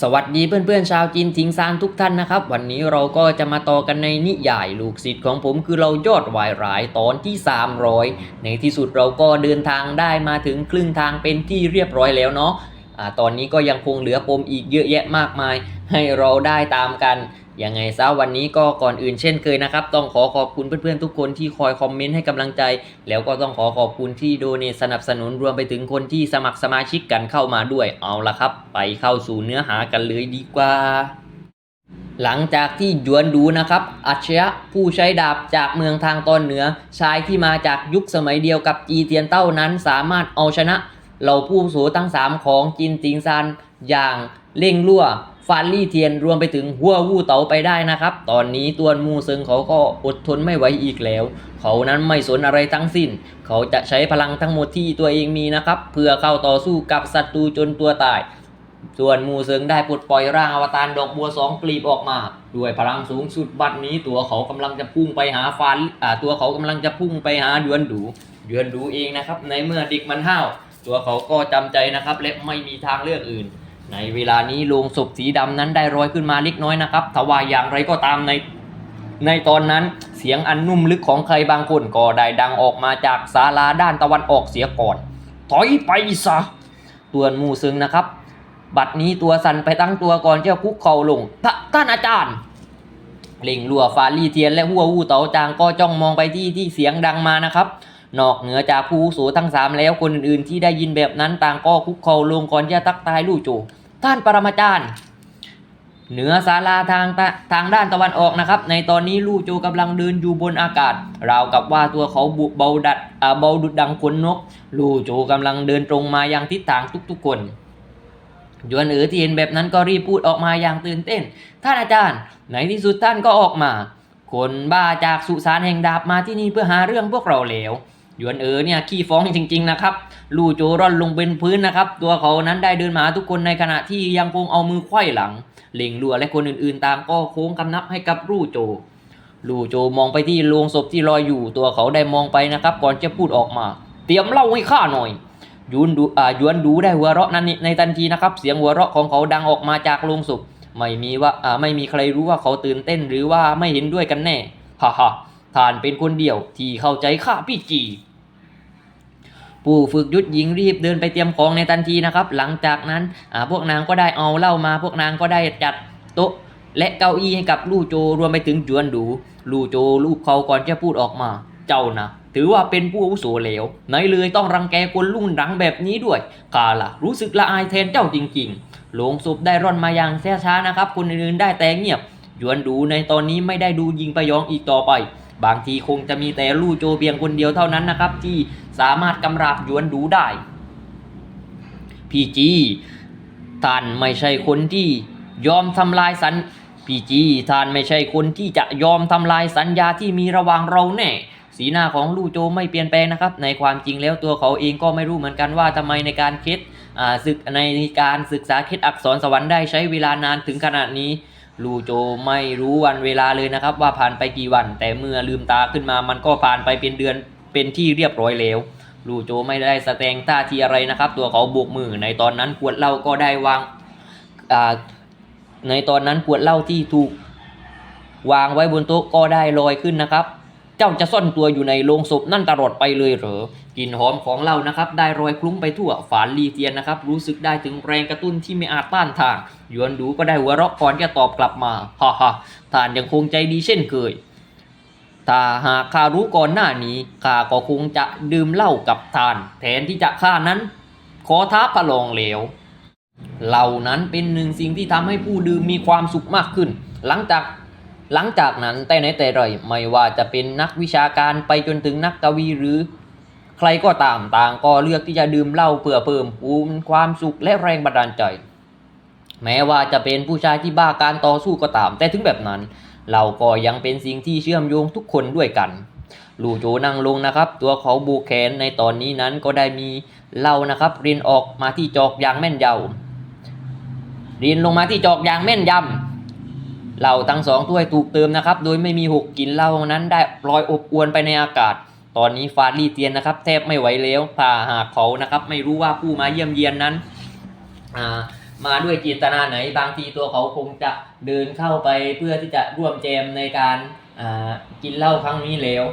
สวัสดีเพื่อนๆชาวจีนทิงซานทุกท่านนะครับ วันนี้เราก็จะมาต่อกันในนิยายลูกศิษย์ของผมคือเรายอดวายร้ายตอนที่ 300 ในที่สุดเราก็เดินทางได้มาถึงครึ่งทางเป็นที่เรียบร้อยแล้วเนาะอะตอนนี้ก็ยังคงเหลือปมอีกเยอะแยะมากมาย ให้เราได้ตามกัน ยังไงซะวันนี้ก็ก่อนอื่นเช่นเคยนะครับ ต้องขอขอบคุณเพื่อนๆทุกคนที่คอยคอมเมนต์ให้กำลังใจ แล้วก็ต้องขอขอบคุณที่โดเนสนับสนุนรวมไปถึงคนที่สมัครสมาชิกกันเข้ามาด้วยเอาละครับ ไปเข้าสู่เนื้อหากันเลยดีกว่า หลังจากที่ยวนดูนะครับอัจฉริยะผู้ใช้ดาบจากเมืองทางตอนเหนือ ชายที่มาจากยุคสมัยเดียวกับจีเตียนเต้านั้น สามารถเอาชนะเหล่าผู้อาวุโสทั้ง3ของจินติงซานอย่างเล่งลั่ว ฟานลี่เทียนรวมไปถึงหัววู่เต๋าไปได้นะครับ ตอนนี้ตัวนมูเซิงเขาก็อดทนไม่ไหวอีกแล้ว เขานั้นไม่สนอะไรทั้งสิ้น เขาจะใช้พลังทั้งหมดที่ตัวเองมีนะครับ เพื่อเข้าต่อสู้กับศัตรูจนตัวตาย ส่วนมูเซิงได้ปลดปล่อยร่างอวตารดอกบัวสองกลีบออกมา ด้วยพลังสูงสุดบัดนี้ตัวเขากำลังจะพุ่งไปหาฟานอ่าตัวเขากำลังจะพุ่งไปหาเดือนดูเดือนดูเองนะครับ ในเมื่อเด็กมันห้าวตัวเขาก็จำใจนะครับและไม่มีทางเลือกอื่น ในเวลานี้โลงศพสีดำนั้นได้ลอยขึ้นมาเล็กน้อยนะครับทว่าอย่างไรก็ตามใน ในตอนนั้นเสียงอันนุ่มลึกของใครบางคนก็ได้ดังออกมาจากศาลาด้านตะวันออกเสียก่อน ถอยไปซะตัวนมูซึงนะครับ บัดนี้ตัวสันไปตั้งตัวก่อนจะคุกเข่าลงทท่านอาจารย์เล่งลัวฟาลี่เทียนและหัววูเต๋าจางก็จ้องมองไปที่ที่เสียงดังมานะครับ นอกเหนือจากผู้อาวุโสทั้งสามแล้วคนอื่นๆที่ได้ยินแบบนั้นต่างก็คุกเข่าลงก่อนจะทักทายลู่โจท่านปรมาจารย์ เหนือศาลาทางตะทางด้านตะวันออกนะครับ ในตอนนี้ลู่โจกำลังเดินอยู่บนอากาศ ราวกับว่าตัวเขาเบาดัดเบาดุดดังขนนก ลู่โจกำลังเดินตรงมายังทิศทางทุกๆคนยวนเอ๋อที่เห็นแบบนั้นก็รีบพูดออกมาอย่างตื่นเต้น ท่านอาจารย์ในที่สุดท่านก็ออกมา คนบ้าจากสุสานแห่งดาบมาที่นี่เพื่อหาเรื่องพวกเราแล้ว หยวนเอ๋อเนี่ยขี้ฟ้องจริง ๆ นะครับ ลู่โจร่อนลงเป็นพื้นนะครับ ตัวเขานั้นได้เดินมาทุกคนในขณะที่ยังคงเอามือไขว้หลัง เล็งลัวและคนอื่นๆ ตามก็โค้งคำนับให้กับลู่โจ ลู่โจมองไปที่โลงศพที่ลอยอยู่ ตัวเขาได้มองไปนะครับ ก่อนจะพูดออกมา เตรียมเล่าให้ข้าหน่อยยุนดูอ่ายวนดูได้หัวเราะนั้นในทันทีนะครับ เสียงหัวเราะของเขาดังออกมาจากโลงศพไม่มีว่าอ่าไม่มีใครรู้ว่าเขาตื่นเต้นหรือว่าไม่เห็นด้วยกันแน่ฮ่าฮ่า ท่านเป็นคนเดียวที่เข้าใจข้าพี่จีผู้ฝึกยุทธหญิงรีบเดินไปเตรียมของในทันทีนะครับ หลังจากนั้นพวกนางก็ได้เอาเหล้ามา พวกนางก็ได้จัดโต๊ะ และเก้าอี้ให้กับลู่โจรวมไปถึงจวนดู ลู่โจลูบเขาก่อนจะพูดออกมา เจ้านะถือว่าเป็นผู้อาวุโสเหลวไหนเลยต้องรังแกคนรุ่นหลังแบบนี้ด้วยกาล่ะรู้สึกละอายแทนเจ้าจริงๆโลงศพได้ร่อนมาอย่างแท้ช้านะครับ คนอื่นๆได้แต่เงียบ ยวนดูในตอนนี้ไม่ได้ดูยิงประยองอีกต่อไป บางทีคงจะมีแต่ลู่โจเพียงคนเดียวเท่านั้นนะครับ ที่สามารถกำราบยวนดูได้พี่จีท่านไม่ใช่คนที่ยอมทำลายสัญพี่จีท่านไม่ใช่คนที่จะยอมทำลายสัญญาที่มีระหว่างเราแน่สีหน้าของลู่โจไม่เปลี่ยนแปลงนะครับ ในความจริงแล้วตัวเขาเองก็ไม่รู้เหมือนกันว่าทำไมในการคิดศึกในการศึกษาคิดอักษรสวรรค์ได้ใช้เวลานานถึงขนาดนี้ ลูโจไม่รู้วันเวลาเลยนะครับ ว่าผ่านไปกี่วัน แต่เมื่อลืมตาขึ้นมามันก็ผ่านไปเป็นเดือนเป็นที่เรียบร้อยแล้วลูโจไม่ได้แสดงท่าทีอะไรนะครับ ตัวเขาบวกมือในตอนนั้นขวดเหล้าก็ได้วางในตอนนั้นขวดเหล้าที่ถูกวางไว้บนโต๊ะก็ได้ลอยขึ้นนะครับ เจ้าจะซ่อนตัวอยู่ในโลงศพนั่นตลอดไปเลยเหรอกลิ่นหอมของเหล้านะครับ ได้รอยคลุ้งไปทั่วฝานลีเทียนนะครับ รู้สึกได้ถึงแรงกระตุ้นที่ไม่อาจต้านทานยวนดูก็ได้หัวเราะก่อนจะตอบกลับมาฮ่าฮ่าท่านยังคงใจดีเช่นเคยถ้าหากข้ารู้ก่อนหน้านี้ข้าก็คงจะดื่มเหล้ากับท่าน แทนที่จะข้านั้น ขอท้าประลองเหลวเหล้านั้นเป็นหนึ่งสิ่งที่ทำให้ผู้ดื่มมีความสุขมากขึ้น หลังจาก หลังจากนั้นแต่ไหนแต่ไรไม่ว่าจะเป็นนักวิชาการไปจนถึงนักกวีหรือ ใครก็ตามต่างก็เลือกที่จะดื่มเหล้าเพื่อเพิ่มพูนความสุขและแรงบันดาลใจ แม้ว่าจะเป็นผู้ชายที่บ้าการต่อสู้ก็ตาม แต่ถึงแบบนั้น เราก็ยังเป็นสิ่งที่เชื่อมโยงทุกคนด้วยกันลูโจนั่งลงนะครับ ตัวเขาบูแขนในตอนนี้นั้นก็ได้มีเหล้านะครับเรียนออกมาที่จอกอย่างแม่นยำเรียนลงมาที่จอกอย่างแม่นยำ เหล้าทั้งสองถ้วยถูกเติมนะครับ โดยไม่มีหกกลินเหล้านั้นได้ลอยอบอวนไปในอากาศ ตอนนี้ฟาดลี่เตียนนะครับ แทบไม่ไหวแล้วถ้าหากเขานะครับ ไม่รู้ว่าผู้มาเยี่ยมเยียนนั้นามาด้วยเจตนาไหน บางทีตัวเขาคงจะเดินเข้าไปเพื่อที่จะร่วมเจมในการกินเหล้าครั้งนี้แล้ว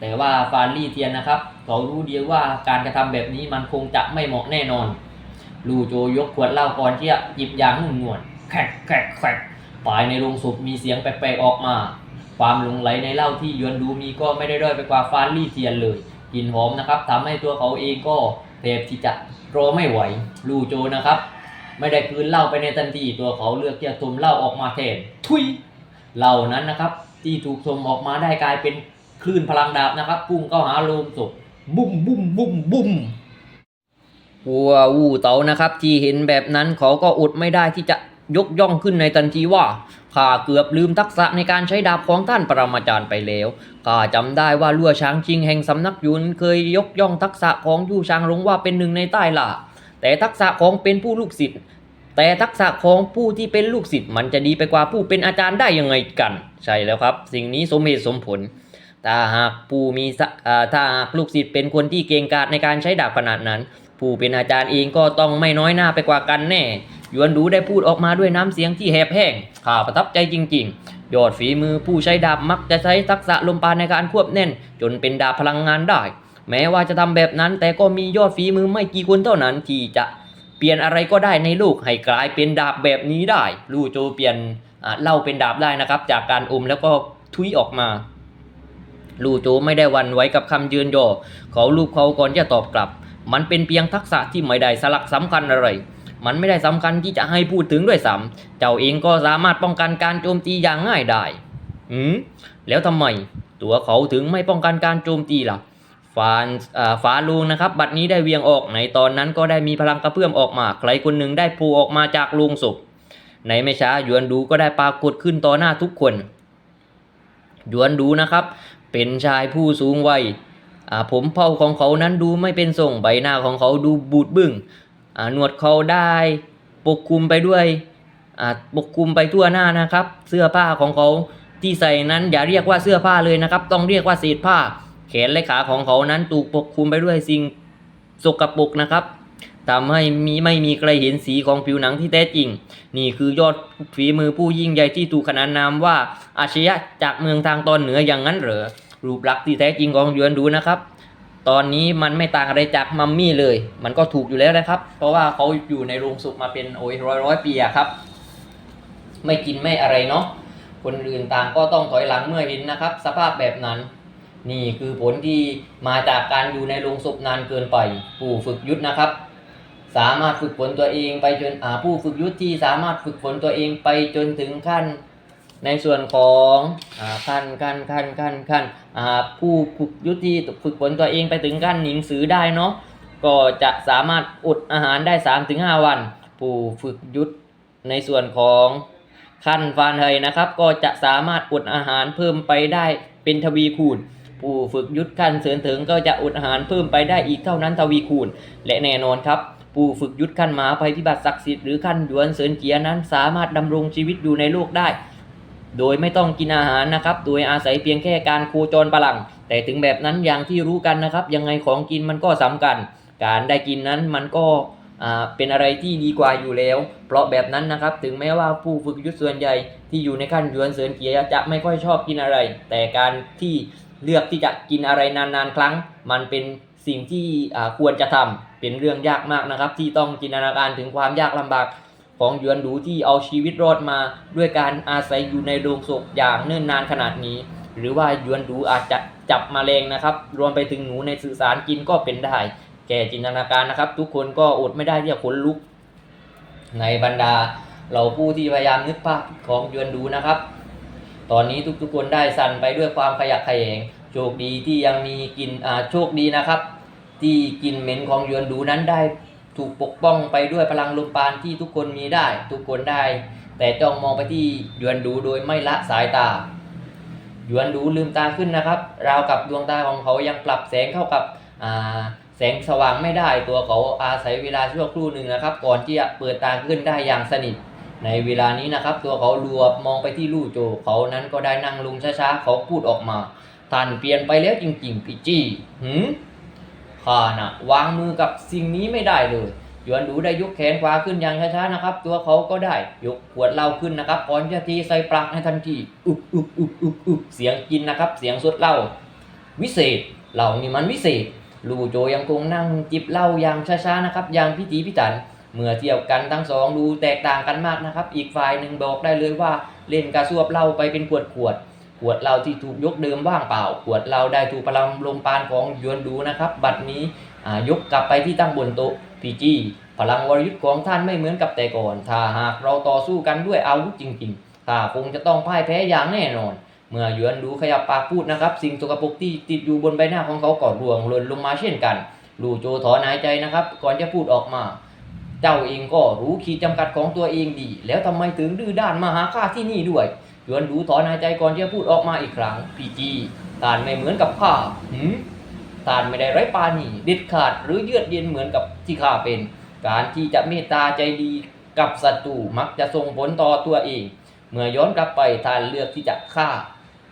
แต่ว่าฟานลี่เทียนนะครับ เขารู้ดีว่าการกระทำแบบนี้มันคงจะไม่เหมาะแน่นอน ลูโจยกขวดเหล้าก่อนที่จะหยิบยางนุ่นนวลแขกแขกแขก ภายในโรงศพมีเสียงแปลกๆออกมา ความหลงไหลในเหล้าที่ยวนดูมีก็ไม่ได้ด้อยไปกว่าฟานลี่เทียนเลยกลิ่นหอมนะครับทำให้ตัวเขาเองก็แทบที่จะรอไม่ไหวลูโจนะครับ ไม่ได้คืนเหล้าไปในทันทีตัวเขาเลือกที่จะทมเหล้าออกมาแทนทุยเหล้านั้นนะครับ ที่ถูกทมออกมาได้กลายเป็นคลื่นพลังดาบนะครับพุ่งเข้าหาโลงศพบุ้มบุ้มบุ้มบุ้มวัววูเต๋านะครับ ที่เห็นแบบนั้นเขาก็อดไม่ได้ที่จะ ยกย่องขึ้นในทันทีว่าข้าเกือบลืมทักษะในการใช้ดาบของท่านปรมาจารย์ไปแล้วข้าจำได้ว่าลั่วช้างชิงแห่งสำนักยุนเคยยกย่องทักษะของยู่ช้างลงว่าเป็นหนึ่งในใต้ล่าแต่ทักษะของเป็นผู้ลูกศิษย์แต่ทักษะของผู้ที่เป็นลูกศิษย์มันจะดีไปกว่าผู้เป็นอาจารย์ได้ยังไงกัน ใช่แล้วครับ สิ่งนี้สมเหตุสมผลถ้าหากผู้มีถ้าหากลูกศิษย์เป็นคนที่เก่งกาจในการใช้ดาบขนาดนั้น ผู้เป็นอาจารย์เองก็ต้องไม่น้อยหน้าไปกว่ากันแน่ ยวนดูได้พูดออกมาด้วยน้ำเสียงที่แหบแห้งข้าประทับใจจริง ๆ ยอดฝีมือผู้ใช้ดาบมักจะใช้ทักษะลมปราณในการควบแน่น จนเป็นดาบพลังงานได้ แม้ว่าจะทำแบบนั้น แต่ก็มียอดฝีมือไม่กี่คนเท่านั้นที่จะเปลี่ยนอะไรก็ได้ในโลกให้กลายเป็นดาบแบบนี้ได้ ลู่โจเปลี่ยนเล่าเป็นดาบได้นะครับ จากการอมแล้วก็ทุยออกมาลู่โจไม่ได้วันไหวกับคำยืนยอเขาลูกเขาก่อนจะตอบกลับ มันเป็นเพียงทักษะที่ไม่ได้สลักสำคัญอะไร มันไม่ได้สำคัญที่จะให้พูดถึงด้วยซ้ำเจ้าเองก็สามารถป้องกันการโจมตีอย่างง่ายได้อืมแล้วทำไม ตัวเขาถึงไม่ป้องกันการโจมตีล่ะฟานอ่าฟ้าลูงนะครับ บัดนี้ได้เวียงออกในตอนนั้นก็ได้มีพลังกระเพื่อมออกมา ใครคนหนึ่งได้โผล่ออกมาจากโลงศพในไม่ช้ายวนดูก็ได้ปรากฏขึ้นต่อหน้าทุกคนยวนดูนะครับ เป็นชายผู้สูงวัยผมเผ่าของเขานั้นดูไม่เป็นทรงใบหน้าของเขาดูบูดบึ้ง หนวดเขาได้ปกคลุมไปด้วยอ่าปกคลุมไปทั่วหน้านะครับ เสื้อผ้าของเขาที่ใส่นั้นอย่าเรียกว่าเสื้อผ้าเลยนะครับ ต้องเรียกว่าเศษผ้า แขนและขาของเขานั้นถูกปกคลุมไปด้วยสิ่งสกปรกนะครับทำให้มีไม่มีใครเห็นสีของผิวหนังที่แท้จริง นี่คือยอดฝีมือผู้ยิ่งใหญ่ที่ถูกขนานนามว่าอาชญะจากเมืองทางตอนเหนืออย่างนั้นเหรอรูปลักษณ์ที่แท้จริงของยวนดูนะครับ ตอนนี้มันไม่ต่างอะไรจากมัมมี่เลย มันก็ถูกอยู่แล้วนะครับ เพราะว่าเขาอยู่ในโรงศพมาเป็นโอ้ยร้อยร้อยปีอะครับ ไม่กินไม่อะไรเนาะ คนอื่นต่างก็ต้องถอยหลังเมื่อเห็นนะครับ สภาพแบบนั้น นี่คือผลที่มาจากการอยู่ในโรงศพนานเกินไปผู้ฝึกยุทธนะครับ สามารถฝึกฝนตัวเองไปจนอาผู้ฝึกยุทธที่สามารถฝึกฝนตัวเองไปจนถึงขั้น ในส่วนของขั้นขั้นขั้นขั้นขั้นผู้ฝึกยุทธีฝึกฝนตัวเองไปถึงขั้นหนิงสือได้เนาะก็จะสามารถอดอาหารได้ 3-5 วัน ผู้ฝึกยุทธในส่วนของขั้นฟานเฮยนะครับ ก็จะสามารถอดอาหารเพิ่มไปได้เป็นทวีคูณ ผู้ฝึกยุทธขั้นเสริญถึงก็จะอดอาหารเพิ่มไปได้อีกเท่านั้นทวีคูณ และแน่นอนครับผู้ฝึกยุทธขั้นหมาภัยพิบัติศักดิ์สิทธิ์หรือขั้นหยวนเสริญเจียนั้นสามารถดำรงชีวิตอยู่ในโลกได้ โดยไม่ต้องกินอาหารนะครับ โดยอาศัยเพียงแค่การโคจรพลัง แต่ถึงแบบนั้นอย่างที่รู้กันนะครับ ยังไงของกินมันก็สำคัญ การได้กินนั้นมันก็เป็นอะไรที่ดีกว่าอยู่แล้ว เพราะแบบนั้นนะครับถึงแม้ว่าผู้ฝึกยุทธส่วนใหญ่ที่อยู่ในขั้นยวนเสริญเกียรจะไม่ค่อยชอบกินอะไร แต่การที่เลือกที่จะกินอะไรนานๆ ครั้ง มันเป็นสิ่งที่ควรจะทำเป็นเรื่องยากมากนะครับ ที่ต้องจินตนาการถึงความยากลำบาก ของหยวนดูที่เอาชีวิตรอดมาด้วยการอาศัยอยู่ในโรงศพอย่างเนิ่นนานขนาดนี้ หรือว่าหยวนดูอาจจะจับมาแมลงนะครับ รวมไปถึงหนูในสื่อสารกินก็เป็นได้ แก่จินตนาการนะครับ ทุกคนก็อดไม่ได้ที่จะขนลุก ในบรรดาเราผู้ที่พยายามนึกภาพของหยวนดูนะครับ ตอนนี้ทุกๆคนได้สั่นไปด้วยความขยักขยงโชคดีที่ยังมีกินอ่าโชคดีนะครับ ที่กินเหม็นของหยวนดูนั้นได้ ถูกปกป้องไปด้วยพลังลมปาณที่ทุกคนมีได้ ทุกคนได้ แต่จ้องมองไปที่ยวนดูโดยไม่ละสายตา ยวนดูลืมตาขึ้นนะครับ ราวกับดวงตาของเขายังปรับแสงเข้ากับแสงสว่างไม่ได้ตัวเขาอาศัยเวลาชั่วครู่หนึ่งนะครับ ก่อนที่จะเปิดตาขึ้นได้อย่างสนิท ในเวลานี้นะครับ ตัวเขารวบมองไปที่ลู่โจเขานั้นก็ได้นั่งลงช้าๆเขาพูดออกมาท่านเปลี่ยนไปแล้วจริงๆพี่จี้หืม ข้านะวางมือกับสิ่งนี้ไม่ได้เลยหยวนดูได้ยกแขนขวาขึ้นอย่างช้าๆนะครับ ตัวเขาก็ได้ยกขวดเหล้าขึ้นนะครับก่อนจะทีใส่ปลักในทันทีอุบอุบอุบอุบอุบเสียงกินนะครับ เสียงสดเหล้าวิเศษเหล้านี่มันวิเศษ ลูโจยังคงนั่งจิบเหล้าอย่างช้าๆนะครับอย่างพิถีพิถัน เมื่อเทียบกันทั้งสองดูแตกต่างกันมากนะครับ อีกฝ่ายหนึ่งบอกได้เลยว่าเล่นกระซวบเหล้าไปเป็นขวดขวดๆ วดเหล้าที่ถูกยกเดิมว่างเปล่า ขวดเหล้าได้ถูกพลังลมปานของยวนดูนะครับ บัดนี้ยกกลับไปที่ตั้งบนโต๊ะพีจีพลังวรยุทธ์ของท่านไม่เหมือนกับแต่ก่อน ถ้าหากเราต่อสู้กันด้วยอาวุธจริงๆข้าคงจะต้องพ่ายแพ้อย่างแน่นอน เมื่อยวนดูขยับปากพูดนะครับ สิ่งสกปรกที่ติดอยู่บนใบหน้าของเขาก็ร่วงหล่นลงมาเช่นกัน ลูโจถอนหายใจนะครับ ก่อนจะพูดออกมา เจ้าเองก็รู้ขีดจำกัดของตัวเองดี แล้วทำไมถึงดื้อด้านมาหาข้าที่นี่ด้วยหยวนดูถอนหายใจก่อนจะพูดออกมาอีกครั้งพี่จีท่านไม่เหมือนกับข้าหืมท่านไม่ได้ไร้ปาณีเด็ดขาดหรือเยือกเย็นเหมือนกับที่ข้าเป็น การที่จะเมตตาใจดีกับศัตรูมักจะส่งผลต่อตัวเอง เมื่อย้อนกลับไปท่านเลือกที่จะฆ่า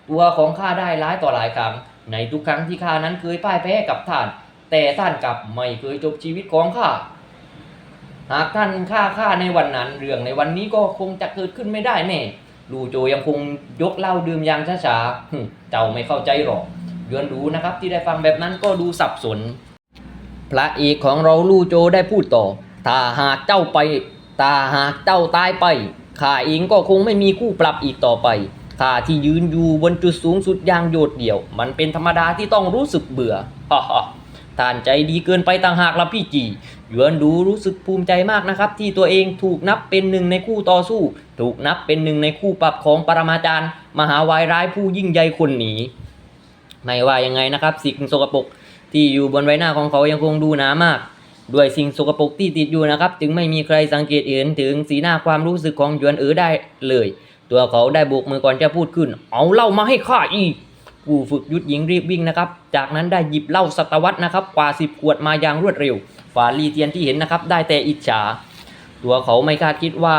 ตัวของข้าได้ร้ายต่อหลายครั้ง ในทุกครั้งที่ข้านั้นเคยพ่ายแพ้กับท่าน แต่ท่านกลับไม่เคยจบชีวิตของข้า หากท่านฆ่าข้าในวันนั้น เรื่องในวันนี้ก็คงจะเกิดขึ้นไม่ได้แน่ลูโจยังคงยกเหล้าดื่มอย่างช้าๆเจ้าไม่เข้าใจหรอกยวนดูนะครับที่ได้ฟังแบบนั้นก็ดูสับสน พระเอกของเราลูโจได้พูดต่อถ้าหากเจ้าไปถ้าหากเจ้าตายไปข้าเองก็คงไม่มีคู่ปรับอีกต่อไปข้าที่ยืนอยู่บนจุดสูงสุดอย่างโดดเดี่ยว มันเป็นธรรมดาที่ต้องรู้สึกเบื่อฮ่าฮ่าท่านใจดีเกินไปต่างหากละพี่จี หยวนดูรู้สึกภูมิใจมากนะครับ ที่ตัวเองถูกนับเป็นหนึ่งในคู่ต่อสู้ ถูกนับเป็นหนึ่งในคู่ปรับของปรมาจารย์ มหาวายร้ายผู้ยิ่งใหญ่คนนี้ ไม่ว่ายังไงนะครับสิ่งสกปรกที่อยู่บนใบหน้าของเขายังคงดูหนามาก ด้วยสิ่งสกปรกที่ติดอยู่นะครับ จึงไม่มีใครสังเกตเห็นถึงสีหน้าความรู้สึกของหยวนเอ๋อได้เลย ตัวเขาได้โบกมือก่อนจะพูดขึ้น เอาเหล้ามาให้ข้าอีกผู้ฝึกยุทธหญิงรีบวิ่งนะครับ จากนั้นได้หยิบเหล้าศตวรรษนะครับ กว่าสิบขวดมาอย่างรวดเร็ว ฝาลีเทียนที่เห็นนะครับ ได้แต่อิจฉา ตัวเขาไม่คาดคิดว่า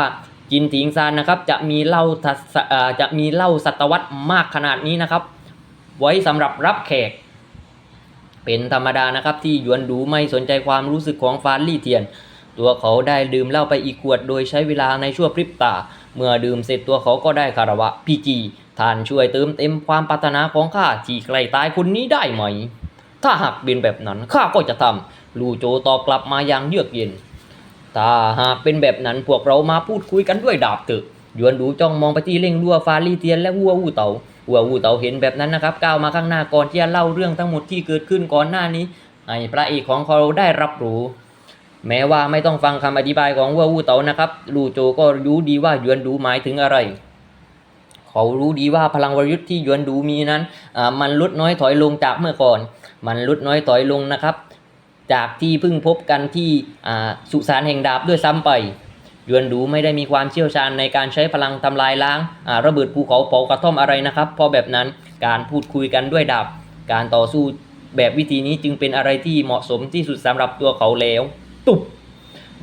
จินถิงซานนะครับ จะมีเหล้าทัศเอ่อจะมีเหล้าศตวรรษมากขนาดนี้นะครับ ไว้สำหรับรับแขก เป็นธรรมดานะครับที่ยวนดูไม่สนใจความรู้สึกของฟานลี่เทียน ตัวเขาได้ดื่มเหล้าไปอีกขวด โดยใช้เวลาในชั่วพริบตา เมื่อดื่มเสร็จตัวเขาก็ได้คารวะพี่จีท่านช่วยเติมเต็มความปรารถนาของข้าที่ใกล้ตายคนนี้ได้ไหม ถ้าหากเป็นแบบนั้นข้าก็จะทำ ลู่โจตอบกลับมาอย่างเยือกเย็น ถ้าหากเป็นแบบนั้นพวกเรามาพูดคุยกันด้วยดาบเถอะยวนดูจ้องมองไปที่เล่งดัวฟาลีเทียนและวัววูเตาวัววูเตาเห็นแบบนั้นนะครับก้าวมาข้างหน้าก่อนที่จะเล่าเรื่องทั้งหมดที่เกิดขึ้นก่อนหน้านี้ให้พระเอกของเขาได้รับรู้ แม้ว่าไม่ต้องฟังคำอธิบายของวัววูเตานะครับลู่โจก็รู้ดีว่ายวนดูหมายถึงอะไรเขารู้ดีว่าพลังวรยุทธ์ที่ยวนดูมีนั้นอ่ามันลดน้อยถอยลงจากเมื่อก่อน มันลดน้อยถอยลงนะครับ จากที่เพิ่งพบกันที่สุสานแห่งดาบด้วยซ้ำไปยวนดูไม่ได้มีความเชี่ยวชาญในการใช้พลังทำลายล้างระเบิดภูเขาเผากระท่อมอะไรนะครับ เพราะแบบนั้นการพูดคุยกันด้วยดาบ การต่อสู้แบบวิธีนี้จึงเป็นอะไรที่เหมาะสมที่สุดสำหรับตัวเขาแล้ว ตุบ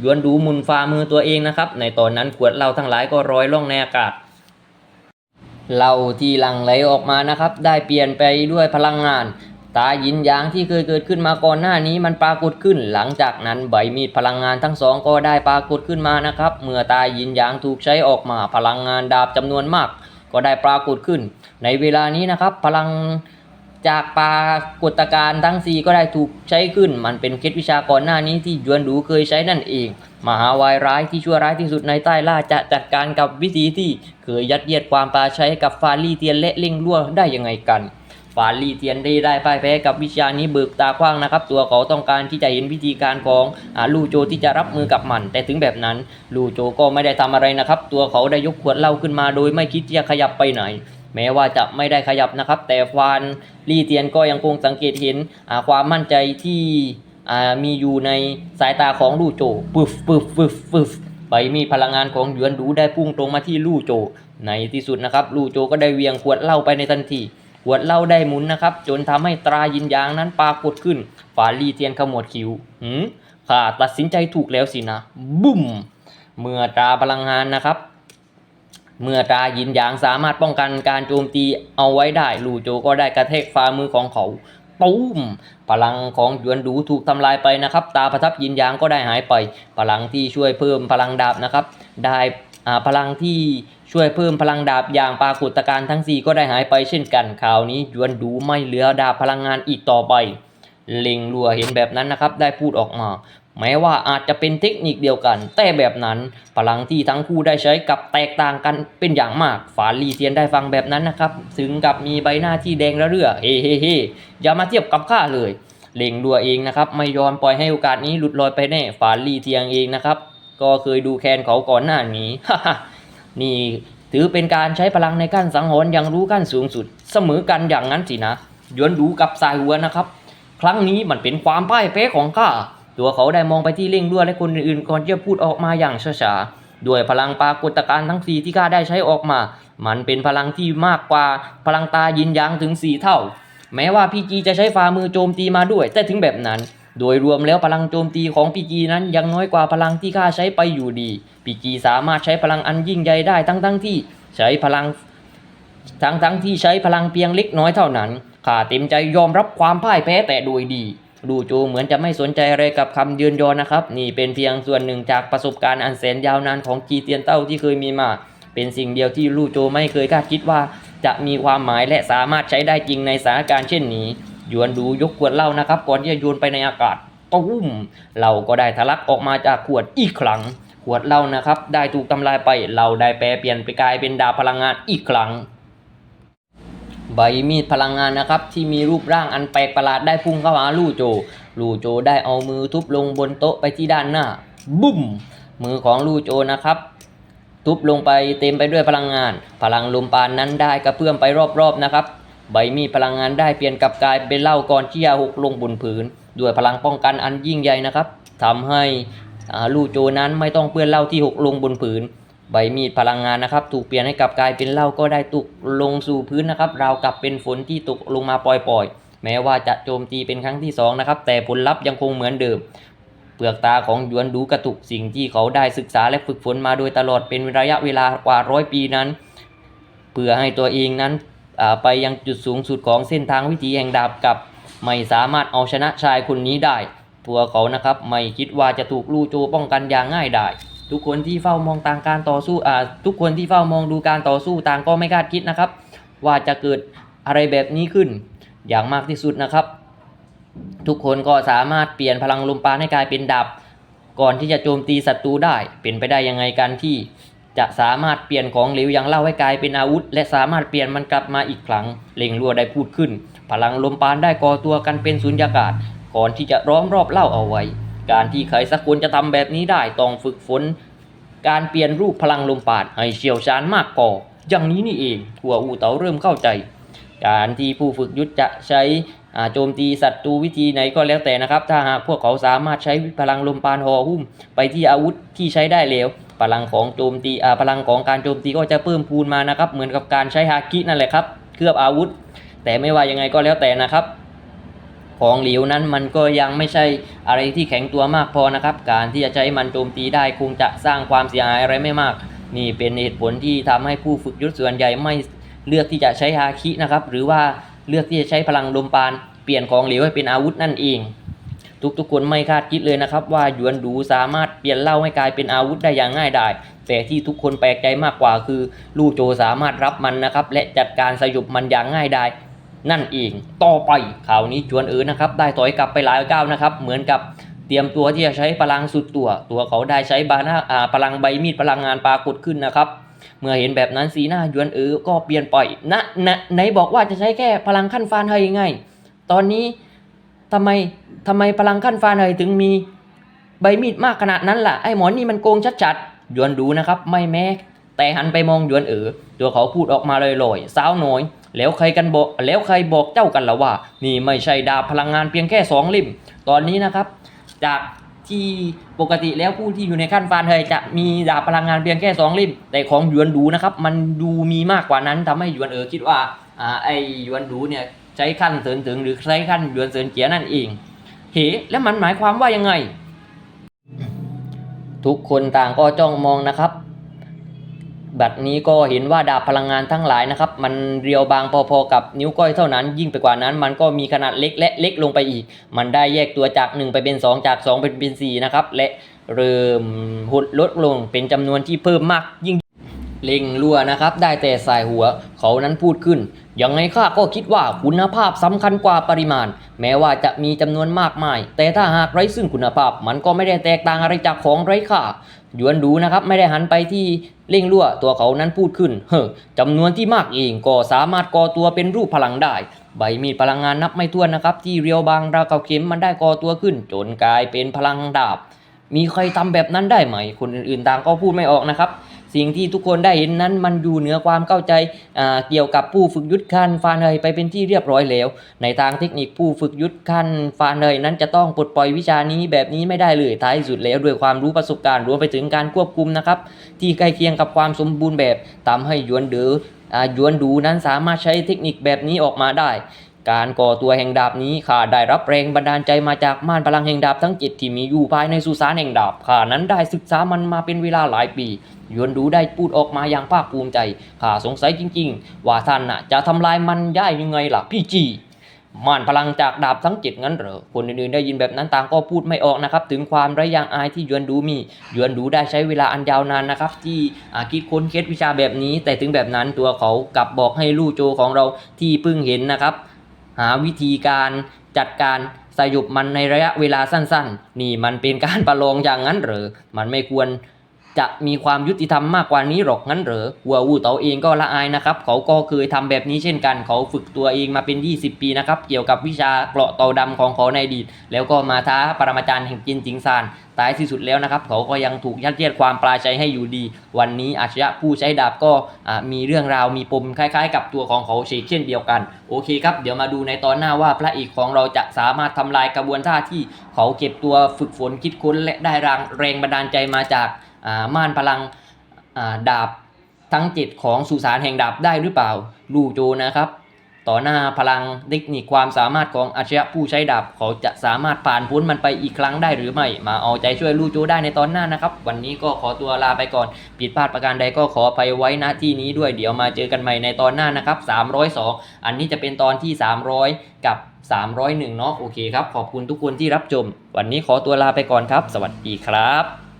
ยวนดูมุนฝ่ามือตัวเองนะครับ ในตอนนั้นขวดเหล้าทั้งหลายก็ลอยล่องในอากาศเหล้าที่หลั่งไหลออกมานะครับ ได้เปลี่ยนไปด้วยพลังงาน ตายินยางที่เคยเกิดขึ้นมาก่อนหน้านี้มันปรากฏขึ้น หลังจากนั้นใบมีดพลังงานทั้งสองก็ได้ปรากฏขึ้นมานะครับ เมื่อตายินยางถูกใช้ออกมาพลังงานดาบจำนวนมาก ก็ได้ปรากฏขึ้น ในเวลานี้นะครับพลังจากปรากฏการณ์ทั้งสี่ก็ได้ถูกใช้ขึ้น มันเป็นเคล็ดวิชาก่อนหน้านี้ที่ยวนดูเคยใช้นั่นเอง มหาวายร้ายที่ชั่วร้ายที่สุดในใต้ล่าจะจัดการกับวิธีที่เคยยัดเยียดความปาใช้กับฟาลี่เทียนและเล่งลั่วได้ยังไงกันฟาลี่เทียนได้ได้พ่ายแพ้กับวิชานี้เบิกตากว้างนะครับ ตัวเขาต้องการที่จะเห็นวิธีการของอลู่โจที่จะรับมือกับมัน แต่ถึงแบบนั้นลู่โจก็ไม่ได้ทำอะไรนะครับ ตัวเขาได้ยกขวดเหล้าขึ้นมาโดยไม่คิดที่จะขยับไปไหน แม้ว่าจะไม่ได้ขยับนะครับ แต่ฟานลี่เทียนก็ยังคงสังเกตเห็นความมั่นใจที่ อ่ามีอยู่ในสายตาของลู่โจปึฟปึฟปึฟปึฟใบมีพลังงานของหยวนดูได้พุ่งตรงมาที่ลู่โจ ในที่สุดนะครับลู่โจก็ได้เวียงขวดเหล้าไปในทันทีขวดเหล้าได้หมุนนะครับ จนทำให้ตรายินยางนั้นปรากฏขึ้น ฝาลีเทียนขมวดคิ้วหืมข้าตัดสินใจถูกแล้วสินะ บุ้ม เมื่อตราพลังงานนะครับ เมื่อตรายินยางสามารถป้องกันการโจมตีเอาไว้ได้ ลู่โจก็ได้กระแทกฝ่ามือของเขา ตูมพลังของหยวนดูถูกทำลายไปนะครับ ตาประทับยินยางก็ได้หายไป พลังที่ช่วยเพิ่มพลังดาบนะครับ ได้พลังที่ช่วยเพิ่มพลังดาบอย่างปรากฏการณ์ทั้ง 4 ก็ได้หายไปเช่นกันคราวนี้ยวนดูไม่เหลือดาบพลังงานอีกต่อไปเล็งลัวเห็นแบบนั้นนะครับ ได้พูดออกมา แม้ว่าอาจจะเป็นเทคนิคเดียวกัน แต่แบบนั้นพลังที่ทั้งคู่ได้ใช้กับแตกต่างกันเป็นอย่างมาก ฝาลีเทียนได้ฟังแบบนั้นนะครับ ถึงกับมีใบหน้าที่แดงระเรื่อเฮ้เฮ่เฮ่อย่ามาเทียบกับข้าเลยเล็งดัวเองนะครับ ไม่ยอมปล่อยให้โอกาสนี้หลุดลอยไปแน่ ฝาลีเทียงเองนะครับ ก็เคยดูแคนเขาก่อนหน้านี้ นี่ถือเป็นการใช้พลังในขั้นสังหรณ์อย่างรู้ขั้นสูงสุด เสมอกันอย่างนั้นสินะหยวนดูกับสายหัวนะครับ ครั้งนี้มันเป็นความพ่ายแพ้ของข้า ตัวเขาได้มองไปที่เล่งด้วยและคนอื่นๆก่อนที่จะพูดออกมาอย่างช้าๆด้วยพลังปรากฏการณ์ทั้งสี่ที่ข้าได้ใช้ออกมา มันเป็นพลังที่มากกว่าพลังตายินยางถึงสี่เท่า แม้ว่าพี่จีจะใช้ฝ่ามือโจมตีมาด้วย แต่ถึงแบบนั้น โดยรวมแล้วพลังโจมตีของพี่จีนั้นยังน้อยกว่าพลังที่ข้าใช้ไปอยู่ดีพี่จีสามารถใช้พลังอันยิ่งใหญ่ได้ทั้งๆที่ใช้พลังทั้งทั้งที่ใช้พลังเพียงเล็กน้อยเท่านั้นข้าเต็มใจยอมรับความพ่ายแพ้แต่โดยดี ดูโจเหมือนจะไม่สนใจอะไรกับคำยืนยอนะครับ นี่เป็นเพียงส่วนหนึ่งจากประสบการณ์อันแสนยาวนานของจีเตียนเต้าที่เคยมีมา เป็นสิ่งเดียวที่ลู่โจไม่เคยคาดคิดว่า จะมีความหมายและสามารถใช้ได้จริงในสถานการณ์เช่นนี้ยวนดูยกขวดเหล้านะครับ ก่อนที่จะโยนไปในอากาศตุ้มเหล้าก็ได้ทะลักออกมาจากขวดอีกครั้ง ขวดเหล้านะครับ ได้ถูกทำลายไปเหล้าได้แปรเปลี่ยนไปกลายเป็นดาพลังงานอีกครั้ง ใบมีดพลังงานนะครับ ที่มีรูปร่างอันแปลกประหลาดได้พุ่งเข้าหาลู่โจ ลู่โจได้เอามือทุบลงบนโต๊ะไปที่ด้านหน้า บุ้ม มือของลู่โจนะครับ ทุบลงไปเต็มไปด้วยพลังงาน พลังลมปานนั้นได้กระเพื่อมไปรอบๆนะครับ ใบมีดพลังงานได้เปลี่ยนกลับกลายเป็นเหล้าก่อนที่จะหกลงบนผืน ด้วยพลังป้องกันอันยิ่งใหญ่นะครับทำให้ลู่โจนั้นไม่ต้องเปื้อนเหล้าที่หกลงบนผืน ใบมีดพลังงานนะครับ ถูกเปลี่ยนให้กลับกลายเป็นเหล้าก็ได้ตกลงสู่พื้นนะครับ ราวกับเป็นฝนที่ตกลงมาปล่อยๆ แม้ว่าจะโจมตีเป็นครั้งที่สองนะครับ แต่ผลลัพธ์ยังคงเหมือนเดิม เปลือกตาของหยวนดูกระตุกสิ่งที่เขาได้ศึกษาและฝึกฝนมาโดยตลอดเป็นระยะเวลากว่าร้อยปีนั้น เพื่อให้ตัวเองนั้นไปยังจุดสูงสุดของเส้นทางวิถีแห่งดาบกับ ไม่สามารถเอาชนะชายคนนี้ได้ ตัวเขานะครับไม่คิดว่าจะถูกลู่โจป้องกันอย่างง่ายได้ ทุกคนที่เฝ้ามองต่างการต่อสู้อ่าทุกคนที่เฝ้ามองดูการต่อสู้ต่างก็ไม่คาดคิดนะครับ ว่าจะเกิดอะไรแบบนี้ขึ้น อย่างมากที่สุดนะครับ ทุกคนก็สามารถเปลี่ยนพลังลมปราณให้กลายเป็นดาบก่อนที่จะโจมตีศัตรูได้ เป็นไปได้ยังไงกันที่ จะสามารถเปลี่ยนของเหลวอย่างเล่าให้กลายเป็นอาวุธ และสามารถเปลี่ยนมันกลับมาอีกครั้งเล็งรัวได้พูดขึ้น พลังลมปราณได้ก่อตัวกันเป็นสุญญากาศ ก่อนที่จะร้อมรอบเล่าเอาไว้ การที่ใครสักคนจะทำแบบนี้ได้ต้องฝึกฝน การเปลี่ยนรูปพลังลมปาณให้เชี่ยวชาญมากก่ออย่างนี้นี่เองทัวอูเต๋าเริ่มเข้าใจ การที่ผู้ฝึกยุทธจะใช้โจมตีศัตรูวิธีไหนก็แล้วแต่นะครับ ถ้าหากพวกเขาสามารถใช้พลังลมปาณห่อหุ้ม ไปที่อาวุธที่ใช้ได้แล้ว พลังของโจมตีอ่าพลังของการโจมตีก็จะเพิ่มพูนมานะครับ เหมือนกับการใช้ฮาคินั่นแหละครับ เคลือบอาวุธ แต่ไม่ว่ายังไงก็แล้วแต่นะครับ ของเหลวนั้นมันก็ยังไม่ใช่อะไรที่แข็งตัวมากพอนะครับ การที่จะใช้มันโจมตีได้คงจะสร้างความเสียหายอะไรไม่มาก นี่เป็นเหตุผลที่ทำให้ผู้ฝึกยุทธส่วนใหญ่ไม่เลือกที่จะใช้ฮาคินะครับ หรือว่าเลือกที่จะใช้พลังลมปาณเปลี่ยนของเหลวให้เป็นอาวุธนั่นเอง ทุกๆคนไม่คาดคิดเลยนะครับ ว่าหยวนดูสามารถเปลี่ยนเหล้าให้กลายเป็นอาวุธได้อย่างง่ายดายแต่ที่ทุกคนแปลกใจมากกว่าคือ ลู่โจสามารถรับมันนะครับ และจัดการสยบมันอย่างง่ายดาย นั่นเองต่อไปข่าวนี้จวนเอ๋อนะครับ ได้ถอยกลับไปหลายก้าวนะครับ เหมือนกับเตรียมตัวที่จะใช้พลังสุดตัว ตัวเขาได้ใช้บานาอ่าพลังใบมีดพลังงานปรากฏขึ้นนะครับ เมื่อเห็นแบบนั้นสีหน้ายวนเอ๋อก็เปลี่ยนไปนะนะไหนบอกว่าจะใช้แค่พลังขั้นฟานเฮยไงตอนนี้ทำไมทำไมพลังขั้นฟานเฮยถึงมีใบมีดมากขนาดนั้นล่ะไอ้หมอนี่มันโกงชัดๆยวนดูนะครับ ไม่แม้แต่หันไปมองยวนเอ๋อตัวเขาพูดออกมาลอยๆสาวน้อย แล้วใครกันบอกแล้วใครบอกเจ้ากันละว่า นี่ไม่ใช่ดาบพลังงานเพียงแค่สองลิ่ม ตอนนี้นะครับ จากที่ปกติแล้วผู้ที่อยู่ในขั้นฟานเฮยจะมีดาบพลังงานเพียงแค่สองลิ่ม แต่ของหยวนดูนะครับ มันดูมีมากกว่านั้นทำให้หยวนเออคิดว่าอ่าไอหยวนดูเนี่ยใช้ขั้นเสริญถึงหรือใช้ขั้นหยวนเสริญเจียนั่นเองเฮแล้วมันหมายความว่ายังไง ทุกคนต่างก็จ้องมองนะครับ บัดนี้ก็เห็นว่าดาบพลังงานทั้งหลายนะครับ มันเรียวบางพอๆกับนิ้วก้อยเท่านั้น ยิ่งไปกว่านั้น มันก็มีขนาดเล็กและเล็กลงไปอีก มันได้แยกตัวจาก 1 ไปเป็น 2 จาก 2 เป็นเป็น4นะครับ และเริ่มหดลดลงเป็นจำนวนที่เพิ่มมากยิ่งเล็งรั่วนะครับ ได้แต่สายหัวเขานั้นพูดขึ้น ยังไงข้าก็คิดว่าคุณภาพสำคัญกว่าปริมาณ แม้ว่าจะมีจำนวนมากมาย แต่ถ้าหากไร้ซึ่งคุณภาพ มันก็ไม่ได้แตกต่างอะไรจากของไร้ค่าหยวนดูนะครับไม่ได้หันไปที่เล่งรั่วตัวเขานั้นพูดขึ้น เฮ้จำนวนที่มากเองก็สามารถก่อตัวเป็นรูปพลังได้ ใบมีพลังงานนับไม่ถ้วนนะครับ ที่เรียวบางราวกับเข็มมันได้ก่อตัวขึ้น จนกลายเป็นพลังดาบ มีใครทำแบบนั้นได้ไหม คนอื่นๆต่างก็พูดไม่ออกนะครับ สิ่งที่ทุกคนได้เห็นนั้นมันอยู่เหนือความเข้าใจเกี่ยวกับผู้ฝึกยุทธคันฟานเฮยไปเป็นที่เรียบร้อยแล้ว ในทางเทคนิคผู้ฝึกยุทธคันฟานเฮยนั้นจะต้องปลดปล่อยวิชานี้แบบนี้ไม่ได้เลยท้ายสุดแล้วด้วยความรู้ประสบการณ์รวมไปถึงการควบคุมนะครับที่ใกล้เคียงกับความสมบูรณ์แบบทำให้ยวนเดออยวนดูนั้นสามารถใช้เทคนิคแบบนี้ออกมาได้ การก่อตัวแห่งดาบนี้ข้าได้รับแรงบันดาลใจมาจากม่านพลังแห่งดาบทั้งจ็ดที่มีอยู่ภายในสุสานแห่งดาบข้านั้นได้ศึกษามันมาเป็นเวลาหลายปียวนดูได้พูดออกมาอย่างภาคภูมิใจข้าสงสัยจริง ๆ ว่าท่านน่ะจะทำลายมันได้ยังไงล่ะพี่จีม่านพลังจากดาบทั้งจ็ดงั้นเหรอ คนอื่นๆได้ยินแบบนั้นต่างก็พูดไม่ออกนะครับ ถึงความไร้ยางอายที่ยวนดูมียวนดูได้ใช้เวลาอันยาวนานนะครับ ที่คิดค้นเคล็ดวิชาแบบนี้ แต่ถึงแบบนั้นตัวเขากลับบอกให้ลู่โจของเราที่เพิ่งเห็นนะครับ หาวิธีการจัดการสยบมันในระยะเวลาสั้น ๆ นี่มันเป็นการประลองอย่างนั้นหรือ มันไม่ควร จะมีความยุติธรรมมากกว่านี้หรอกงั้นเหรอหัววูเต๋าเองก็ละอายนะครับ เขาก็เคยทำแบบนี้เช่นกัน เขาฝึกตัวเองมาเป็น 20 ปีนะครับ เกี่ยวกับวิชาเกราะเตาดำของเขาในอดีต แล้วก็มาท้าปรมาจารย์แห่งจินจิงซานท้ายที่สุดแล้วนะครับ เขาก็ยังถูกยัดเยียดความปลาชัยให้อยู่ดี วันนี้อาชญะผู้ใช้ดาบก็มีเรื่องราวมีปมคล้าย ๆ กับตัวของเขาเชกเช่นเดียวกัน โอเคครับ เดี๋ยวมาดูในตอนหน้าว่าพระเอกของเราจะสามารถทำลายกระบวนท่าที่เขาเก็บตัวฝึกฝนคิดค้นและได้แรงแรงบันดาลใจมาจาก ม่านพลังดาบทั้งเจ็ดของสุสานแห่งดาบได้หรือเปล่า ลูโจนะครับ ต่อหน้าพลังเทคนิคความสามารถของอาชญะผู้ใช้ดาบเขาจะสามารถผ่านพ้นมันไปอีกครั้งได้หรือไม่ มาเอาใจช่วยลู่โจได้ในตอนหน้านะครับ วันนี้ก็ขอตัวลาไปก่อน ผิดพลาดประการใดก็ขออภัยไว้ณที่นี้ด้วยเดี๋ยวมาเจอกันใหม่ในตอนหน้านะครับ 302 อันนี้จะเป็นตอนที่ 300 กับ 301 เนาะโอเคครับขอบคุณทุกคนที่รับชมวันนี้ขอตัวลาไปก่อนครับ สวัสดีครับ